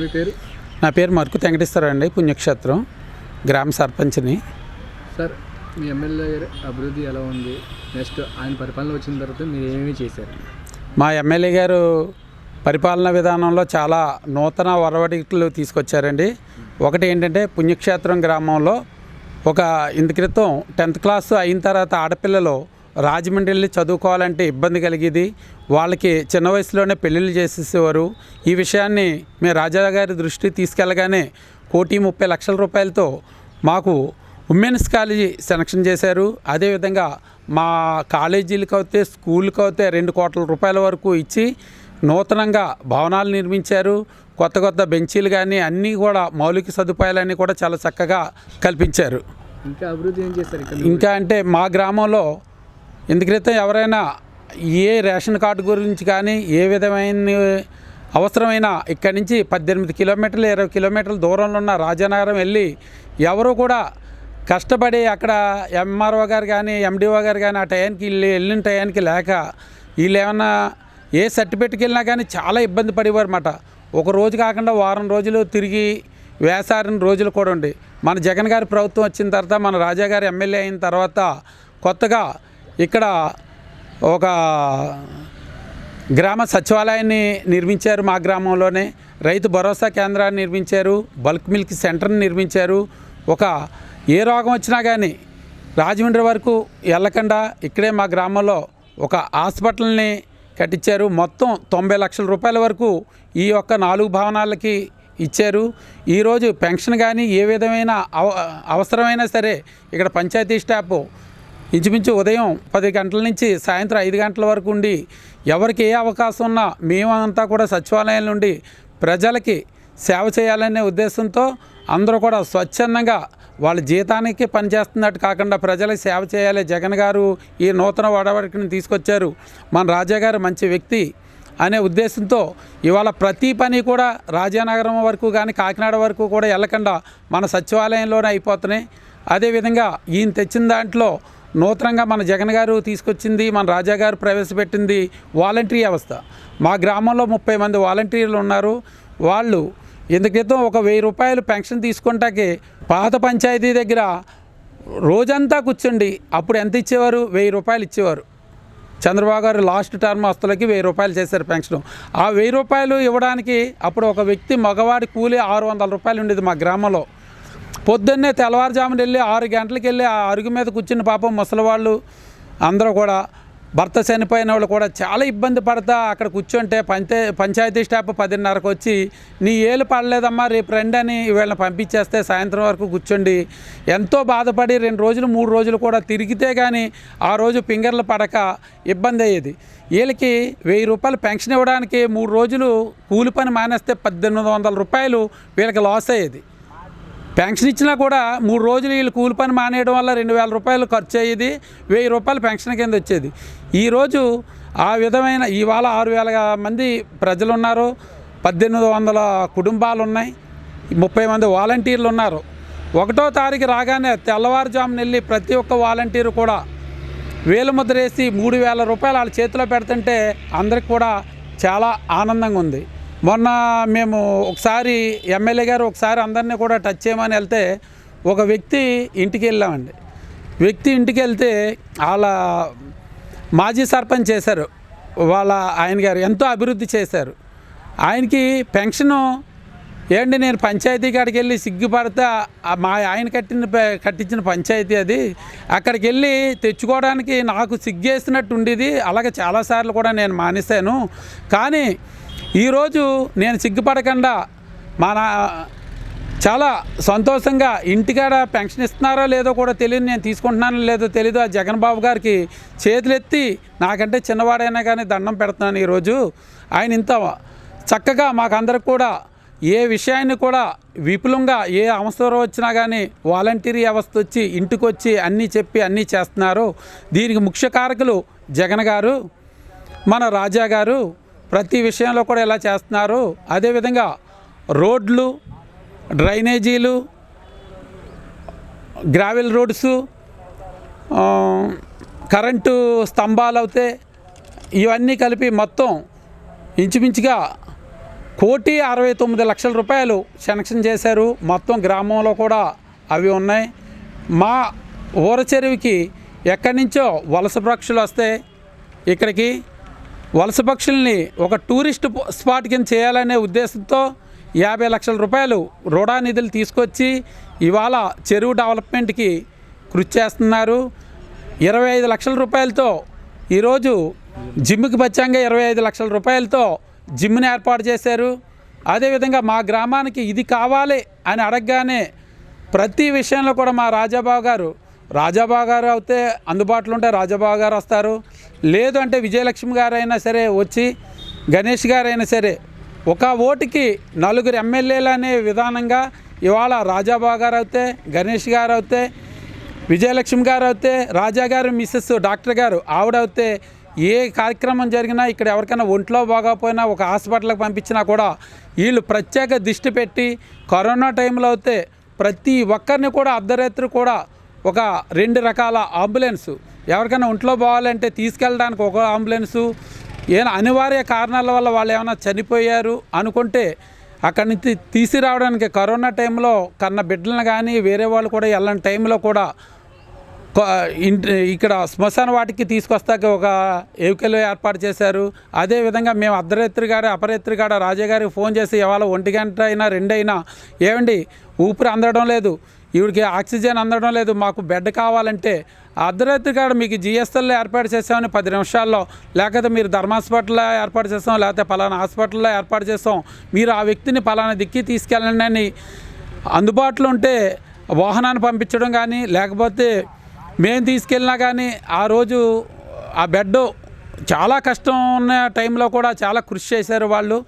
మీ పేరు? నా పేరు మరుకు వెంకటేశ్వరరావు అండి పుణ్యక్షేత్రం గ్రామ సర్పంచ్ని. సార్ మీ ఎమ్మెల్యే గారి అభివృద్ధి ఎలా ఉంది? నెక్స్ట్ ఆయన పరిపాలన వచ్చిన తర్వాత మీరు ఏమేమి చేశారు? మా ఎమ్మెల్యే గారు పరిపాలన విధానంలో చాలా నూతన ఒరవడికలు తీసుకొచ్చారండి. ఒకటి ఏంటంటే పుణ్యక్షేత్రం గ్రామంలో ఒక ఇంత క్రితం టెన్త్ క్లాస్ అయిన తర్వాత ఆడపిల్లలు రాజమండ్రి వెళ్ళి చదువుకోవాలంటే ఇబ్బంది కలిగేది. వాళ్ళకి చిన్న వయసులోనే పెళ్ళిళ్ళు చేసేసేవారు. ఈ విషయాన్ని మేము రాజా గారి దృష్టికి తీసుకెళ్ళగానే కోటి ముప్పై లక్షల రూపాయలతో మాకు ఉమెన్స్ కాలేజీ సెలక్షన్ చేశారు. అదేవిధంగా మా కాలేజీలకు అయితే స్కూల్కి అయితే రెండు కోట్ల రూపాయల వరకు ఇచ్చి నూతనంగా భవనాలు నిర్మించారు. కొత్త కొత్త బెంచీలు కానీ అన్నీ కూడా మౌలిక సదుపాయాలన్నీ కూడా చాలా చక్కగా కల్పించారు. ఇంకా అభివృద్ధి ఏం చేశారు ఇంకా అంటే మా గ్రామంలో ఇందుక్రితం ఎవరైనా ఏ రేషన్ కార్డు గురించి కానీ ఏ విధమైన అవసరమైన ఇక్కడి నుంచి పద్దెనిమిది కిలోమీటర్లు ఇరవై కిలోమీటర్ల దూరంలో ఉన్న రాజానగరం వెళ్ళి ఎవరు కూడా కష్టపడి అక్కడ ఎంఆర్ఓ గారు కానీ ఎండిఓ గారు కానీ ఆ టయానికి వెళ్ళి వెళ్ళిన టయానికి లేక వీళ్ళు ఏమన్నా ఏ సర్టిఫికెట్కి వెళ్ళినా కానీ చాలా ఇబ్బంది పడేవారు అన్నమాట ఒక రోజు కాకుండా వారం రోజులు తిరిగి వేసారిన రోజులు కూడా ఉండి. మన జగన్ గారి ప్రభుత్వం వచ్చిన తర్వాత మన రాజా గారు ఎమ్మెల్యే అయిన తర్వాత కొత్తగా ఇక్కడ ఒక గ్రామ సచివాలయాన్ని నిర్మించారు మా గ్రామంలోనే. రైతు భరోసా కేంద్రాన్ని నిర్మించారు. బల్క్ మిల్క్ సెంటర్ని నిర్మించారు. ఒక ఏ రోగం వచ్చినా కానీ రాజమండ్రి వరకు వెళ్ళకుండా ఇక్కడే మా గ్రామంలో ఒక హాస్పిటల్ని కట్టించారు. మొత్తం తొంభై లక్షల రూపాయల వరకు ఈ యొక్క నాలుగు భవనాలకి ఇచ్చారు. ఈరోజు పెన్షన్ కానీ ఏ విధమైన అవ అవసరమైనా సరే ఇక్కడ పంచాయతీ స్టాఫ్ ఇంచుమించు ఉదయం పది గంటల నుంచి సాయంత్రం ఐదు గంటల వరకు ఉండి ఎవరికి ఏ అవకాశం ఉన్నా మేమంతా కూడా సచివాలయం నుండి ప్రజలకి సేవ చేయాలనే ఉద్దేశంతో అందరూ కూడా స్వచ్ఛందంగా వాళ్ళ జీతానికి పనిచేస్తున్నట్టు కాకుండా ప్రజలకు సేవ చేయాలి. జగన్ గారు ఈ నూతన వడవడికని తీసుకొచ్చారు. మన రాజా గారు మంచి వ్యక్తి అనే ఉద్దేశంతో ఇవాళ ప్రతి పని కూడా రాజానగరం వరకు కానీ కాకినాడ వరకు కూడా వెళ్ళకుండా మన సచివాలయంలోనే అయిపోతున్నాయి. అదేవిధంగా ఈయన తెచ్చిన దాంట్లో నూతనంగా మన జగన్ గారు తీసుకొచ్చింది మన రాజా గారు ప్రవేశపెట్టింది వాలంటరీ వ్యవస్థ. మా గ్రామంలో ముప్పై మంది వాలంటీర్లు ఉన్నారు. వాళ్ళు ఎందుకైతే ఒక వెయ్యి రూపాయలు పెన్షన్ తీసుకుంటాకి పాత పంచాయతీ దగ్గర రోజంతా కూర్చోండి అప్పుడు ఎంత ఇచ్చేవారు? వెయ్యి రూపాయలు ఇచ్చేవారు. చంద్రబాబు గారు లాస్ట్ టర్మ్ అస్తులకి వెయ్యి రూపాయలు చేశారు పెన్షన్. ఆ వెయ్యి రూపాయలు ఇవ్వడానికి అప్పుడు ఒక వ్యక్తి మగవాడి కూలి ఆరు వందల రూపాయలు ఉండేది మా గ్రామంలో. పొద్దున్నే తెల్లవారుజామున వెళ్ళి ఆరు గంటలకు వెళ్ళి ఆ అరుగు మీద కూర్చుని పాపం ముసలివాళ్ళు అందరూ కూడా భర్త చనిపోయిన వాళ్ళు కూడా చాలా ఇబ్బంది పడతా అక్కడ కూర్చుంటే పంచే పంచాయతీ స్టాఫ్ పదిన్నరకు వచ్చి నీ ఏలు పడలేదమ్మా రేపు రండి అని వీళ్ళని పంపించేస్తే సాయంత్రం వరకు కూర్చోండి. ఎంతో బాధపడి రెండు రోజులు మూడు రోజులు కూడా తిరిగితే కానీ ఆ రోజు ఫింగర్లు పడక ఇబ్బంది అయ్యేది. వీళ్ళకి వెయ్యి రూపాయలు పెన్షన్ ఇవ్వడానికి మూడు రోజులు కూలి పని మానేస్తే పద్దెనిమిది వందల రూపాయలు వీళ్ళకి లాస్ అయ్యేది. పెన్షన్ ఇచ్చినా కూడా మూడు రోజులు వీళ్ళు కూలి పని మానేయడం వల్ల రెండు వేల రూపాయలు ఖర్చు అయ్యేది వెయ్యి రూపాయలు పెన్షన్ కింద వచ్చేది. ఈరోజు ఆ విధమైన ఇవాళ ఆరు వేల మంది ప్రజలు ఉన్నారు పద్దెనిమిది వందల కుటుంబాలు ఉన్నాయి ముప్పై మంది వాలంటీర్లు ఉన్నారు. ఒకటో తారీఖు రాగానే తెల్లవారుజామున వెళ్ళి ప్రతి ఒక్క వాలంటీరు కూడా వేలు ముద్ర వేసి మూడు వేల రూపాయలు వాళ్ళ చేతిలో పెడుతుంటే అందరికి కూడా చాలా ఆనందంగా ఉంది. మొన్న మేము ఒకసారి ఎమ్మెల్యే గారు ఒకసారి అందరినీ కూడా టచ్ చేయమని వెళ్తే ఒక వ్యక్తి ఇంటికి వెళ్ళామండి. వ్యక్తి ఇంటికి వెళ్తే వాళ్ళ మాజీ సర్పంచ్ చేశారు. వాళ్ళ ఆయన గారు ఎంతో అభివృద్ధి చేశారు. ఆయనకి పెన్షను ఏంటి నేను పంచాయతీ కాడికి వెళ్ళి సిగ్గుపడితే మా ఆయన కట్టిన కట్టించిన పంచాయతీ అది. అక్కడికి వెళ్ళి తెచ్చుకోవడానికి నాకు సిగ్గేసినట్టు ఉండేది. అలాగే చాలాసార్లు కూడా నేను మానేశాను. కానీ ఈరోజు నేను సిగ్గుపడకుండా మన చాలా సంతోషంగా ఇంటికాడ పెన్షన్ ఇస్తున్నారో లేదో కూడా తెలియదు నేను తీసుకుంటున్నానో లేదో తెలియదు ఆ జగన్ బాబు గారికి చేతులెత్తి నాకంటే చిన్నవాడైనా కానీ దండం పెడుతున్నాను ఈరోజు. ఆయన ఇంత చక్కగా మాకందరికి కూడా ఏ విషయాన్ని కూడా విపులంగా ఏ అవసరం వచ్చినా కానీ వాలంటీర్ వ్యవస్థ వచ్చి ఇంటికి వచ్చి అన్నీ చెప్పి అన్నీ చేస్తున్నారు. దీనికి ముఖ్య కారకులు జగన్ గారు మన రాజా గారు ప్రతి విషయంలో కూడా ఇలా చేస్తున్నారు? అదేవిధంగా రోడ్లు డ్రైనేజీలు గ్రావెల్ రోడ్స్ కరెంటు స్తంభాలు అవుతే ఇవన్నీ కలిపి మొత్తం ఇంచుమించుగా కోటి అరవై తొమ్మిది లక్షల రూపాయలు శాంక్షన్ చేశారు. మొత్తం గ్రామంలో కూడా అవి ఉన్నాయి. మా ఊర చెరువుకి ఎక్కడి నుంచో వలస పక్షులు వస్తే ఇక్కడికి వలస పక్షుల్ని ఒక టూరిస్ట్ స్పాట్ కింద చేయాలనే ఉద్దేశంతో యాభై లక్షల రూపాయలు రుణా నిధులు తీసుకొచ్చి ఇవాళ చెరువు డెవలప్మెంట్కి కృషి చేస్తున్నారు. ఇరవై ఐదు లక్షల రూపాయలతో ఈరోజు జిమ్కి బచ్చాంగా ఇరవై ఐదు లక్షల రూపాయలతో జిమ్ని ఏర్పాటు చేశారు. అదేవిధంగా మా గ్రామానికి ఇది కావాలి అని అడగగానే ప్రతి విషయంలో కూడా మా రాజాబాబు గారు రాజాబాబు గారు అయితే అందుబాటులో ఉంటే రాజాబాబు గారు వస్తారు. లేదు అంటే విజయలక్ష్మి గారు అయినా సరే వచ్చి గణేష్ గారైనా సరే ఒక ఓటుకి నలుగురు ఎమ్మెల్యేలు అనే విధానంగా ఇవాళ రాజాబాబు గారు అయితే గణేష్ గారు అయితే విజయలక్ష్మి గారు అయితే రాజా గారు మిస్సెస్ డాక్టర్ గారు ఆవిడ అయితే ఏ కార్యక్రమం జరిగినా ఇక్కడ ఎవరికైనా ఒంట్లో బాగోకపోయినా ఒక హాస్పిటల్కి పంపించినా కూడా వీళ్ళు ప్రత్యేక దృష్టి పెట్టి కరోనా టైంలో అయితే ప్రతి ఒక్కరిని కూడా అర్ధరాత్రి కూడా ఒక రెండు రకాల అంబులెన్స్. ఎవరికైనా ఒంట్లో పోవాలంటే తీసుకెళ్ళడానికి ఒక అంబులెన్సు. ఏమైనా అనివార్య కారణాల వల్ల వాళ్ళు ఏమైనా చనిపోయారు అనుకుంటే అక్కడి నుంచి తీసుకురావడానికి కరోనా టైంలో కన్న బిడ్డలను కానీ వేరే వాళ్ళు కూడా వెళ్ళని టైంలో కూడా ఇంటి ఇక్కడ శ్మశాన వాటికి తీసుకొస్తాక ఒక ఎవికలు ఏర్పాటు చేశారు. అదేవిధంగా మేము అర్ధరాత్రి గారు అపరాత్రి గారు రాజా గారికి ఫోన్ చేసి ఇవాళ ఒంటి గంట అయినా రెండు అయినా ఏమండి ఊపిరి అందడం లేదు. ఈవిడికి ఆక్సిజన్ అందడం లేదు మాకు బెడ్ కావాలంటే అర్ధరాత్రి కాడ మీకు జిఎస్ఎల్లో ఏర్పాటు చేసామని పది నిమిషాల్లో లేకపోతే మీరు ధర్మ హాస్పిటల్లో ఏర్పాటు చేస్తాం లేకపోతే పలానా హాస్పిటల్లో ఏర్పాటు చేస్తాం మీరు ఆ వ్యక్తిని పలానా దిక్కి తీసుకెళ్ళండి అని అందుబాటులో ఉంటే వాహనాన్ని పంపించడం కానీ లేకపోతే మేము తీసుకెళ్ళినా కానీ ఆ రోజు ఆ బెడ్ చాలా కష్టం ఉన్న టైంలో కూడా చాలా కృషి చేశారు వాళ్ళు.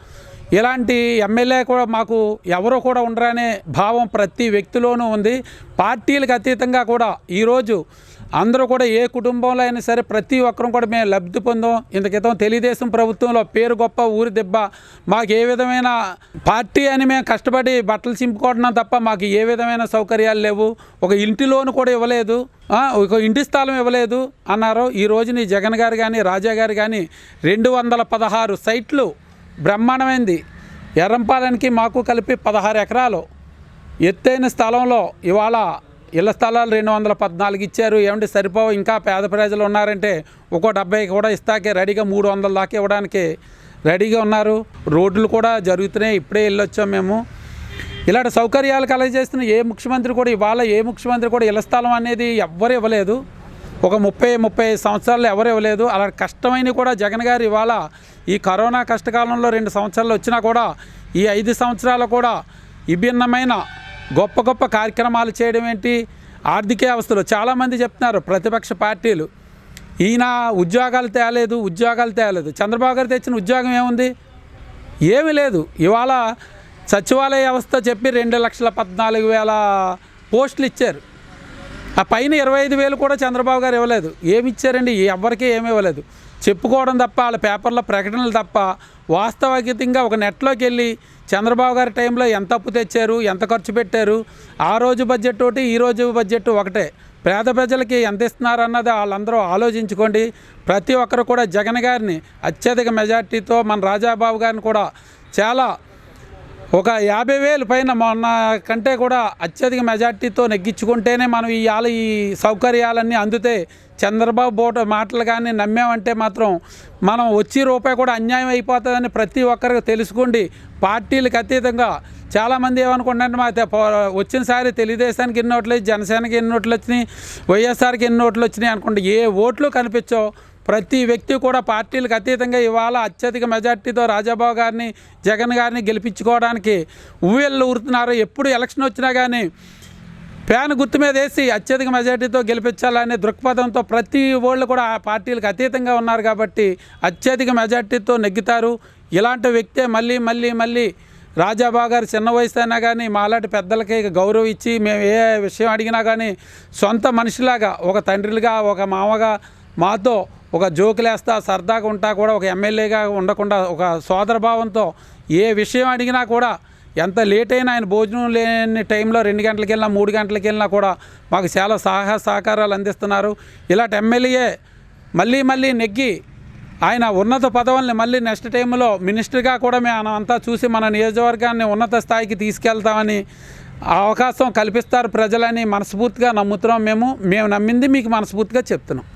ఇలాంటి ఎమ్మెల్యే కూడా మాకు ఎవరో కూడా ఉండరనే భావం ప్రతి వ్యక్తిలోనూ ఉంది. పార్టీలకు అతీతంగా కూడా ఈరోజు అందరూ కూడా ఏ కుటుంబంలో అయినా సరే ప్రతి ఒక్కరం కూడా మేము లబ్ధి పొందాం. ఇంత క్రితం తెలుగుదేశం ప్రభుత్వంలో పేరు గొప్ప ఊరి దెబ్బ. మాకు ఏ విధమైన పార్టీ అని మేము కష్టపడి బట్టలు చింపుకోవడం తప్ప మాకు ఏ విధమైన సౌకర్యాలు లేవు. ఒక ఇంటి లోన్ కూడా ఇవ్వలేదు. ఒక ఇంటి స్థలం ఇవ్వలేదు అన్నారు. ఈ రోజుని జగన్ గారు కానీ రాజా గారు కానీ రెండు వందల పదహారు సైట్లు బ్రహ్మాండమైంది. ఎర్రంపాలెనికి మాకు కలిపి పదహారు ఎకరాలు. ఎత్తైన స్థలంలో ఇవాళ ఇళ్ళ స్థలాలు రెండు వందల పద్నాలుగు ఇచ్చారు. ఏమంటే సరిపోవు? ఇంకా పేద ప్రజలు ఉన్నారంటే ఒక్కో డెబ్బై కూడా ఇస్తాకే రెడీగా మూడు వందల దాకా ఇవ్వడానికి రెడీగా ఉన్నారు. రోడ్లు కూడా జరుగుతున్నాయి. ఇప్పుడే వెళ్ళొచ్చాం మేము. ఇలాంటి సౌకర్యాలు కలగజేస్తున్న ఏ ముఖ్యమంత్రి కూడా ఇవాళ ఏ ముఖ్యమంత్రి కూడా ఇళ్ళ స్థలం అనేది ఎవ్వరు ఇవ్వలేదు. ఒక ముప్పై ముప్పై సంవత్సరాలు ఎవరు ఇవ్వలేదు. అలా కష్టమైన కూడా జగన్ గారు ఇవాళ ఈ కరోనా కష్టకాలంలో రెండు సంవత్సరాలు వచ్చినా కూడా ఈ ఐదు సంవత్సరాలు కూడా విభిన్నమైన గొప్ప గొప్ప కార్యక్రమాలు చేయడం ఏంటి? ఆర్థిక వ్యవస్థలో చాలామంది చెప్తున్నారు ప్రతిపక్ష పార్టీలు. ఈయన ఉద్యోగాలు తేలేదు ఉద్యోగాలు తేలేదు. చంద్రబాబు గారు తెచ్చిన ఉద్యోగం ఏముంది? ఏమీ లేదు. ఇవాళ సచివాలయ వ్యవస్థ చెప్పి రెండు లక్షల పద్నాలుగు వేల పోస్టులు ఇచ్చారు. ఆ పైన ఇరవై ఐదు వేలు కూడా చంద్రబాబు గారు ఇవ్వలేదు. ఏమి ఇచ్చారండి? ఎవరికీ ఏమి ఇవ్వలేదు. చెప్పుకోవడం తప్ప వాళ్ళ పేపర్లో ప్రకటనలు తప్ప వాస్తవికంగా ఒక నెట్లోకి వెళ్ళి చంద్రబాబు గారి టైంలో ఎంత అప్పు తెచ్చారు ఎంత ఖర్చు పెట్టారు ఆ రోజు బడ్జెట్ ఒకటి ఈ రోజు బడ్జెట్ ఒకటే. పేద ప్రజలకి ఎంత ఇస్తున్నారు అన్నది వాళ్ళందరూ ఆలోచించుకోండి. ప్రతి ఒక్కరు కూడా జగన్ గారిని అత్యధిక మెజార్టీతో మన రాజాబాబు గారిని కూడా చాలా ఒక యాభై వేలు పైన మొన్న కంటే కూడా అత్యధిక మెజార్టీతో నెగ్గించుకుంటేనే మనం ఇవాళ ఈ సౌకర్యాలన్నీ అందితే చంద్రబాబు బోట మాటలు కానీ నమ్మామంటే మాత్రం మనం వచ్చి రూపాయి కూడా అన్యాయం అయిపోతుందని ప్రతి ఒక్కరికి తెలుసుకోండి పార్టీలకు అతీతంగా చాలామంది ఏమనుకుంటారంటే మా వచ్చినసారి తెలుగుదేశానికి ఎన్ని ఓట్లు జనసేనకి ఎన్ని ఓట్లు వచ్చినాయి వైఎస్ఆర్కి ఎన్ని ఓట్లు వచ్చినాయి అనుకుంటే ఏ ఓట్లు కనిపించవు ప్రతి వ్యక్తి కూడా పార్టీలకు అతీతంగా ఇవాళ అత్యధిక మెజార్టీతో రాజాబాబు గారిని జగన్ గారిని గెలిపించుకోవడానికి ఊయళ్ళు ఊరుతున్నారు. ఎప్పుడు ఎలక్షన్ వచ్చినా కానీ ఫ్యాన్ గుర్తు మీద వేసి అత్యధిక మెజార్టీతో గెలిపించాలనే దృక్పథంతో ప్రతి వాళ్ళు కూడా ఆ పార్టీలకు అతీతంగా ఉన్నారు కాబట్టి అత్యధిక మెజార్టీతో నెగ్గుతారు. ఇలాంటి వ్యక్తే మళ్ళీ మళ్ళీ మళ్ళీ రాజాబాబు గారు చిన్న వయసు అయినా కానీ మాలాంటి పెద్దలకి గౌరవం ఇచ్చి మేము ఏ విషయం అడిగినా కానీ సొంత మనిషిలాగా ఒక తండ్రిలుగా ఒక మామగా మాతో ఒక జోకులేస్తా సరదాగా ఉంటా కూడా ఒక ఎమ్మెల్యేగా ఉండకుండా ఒక సోదర భావంతో ఏ విషయం అడిగినా కూడా ఎంత లేట్ అయినా ఆయన భోజనం లేని టైంలో రెండు గంటలకు వెళ్ళినా మూడు గంటలకు వెళ్ళినా కూడా మాకు చాలా సహాయ సహకారాలు అందిస్తున్నారు. ఇలాంటి ఎమ్మెల్యే మళ్ళీ మళ్ళీ నెగ్గి ఆయన ఉన్నత పదవుల్ని మళ్ళీ నెక్స్ట్ టైంలో మినిస్టర్గా కూడా మేము అంతా చూసి మన నియోజకవర్గాన్ని ఉన్నత స్థాయికి తీసుకెళ్తామని ఆ అవకాశం కల్పిస్తారు ప్రజలని మనస్ఫూర్తిగా నమ్ముతున్నాం మేము. మేము నమ్మింది మీకు మనస్ఫూర్తిగా చెప్తున్నాం.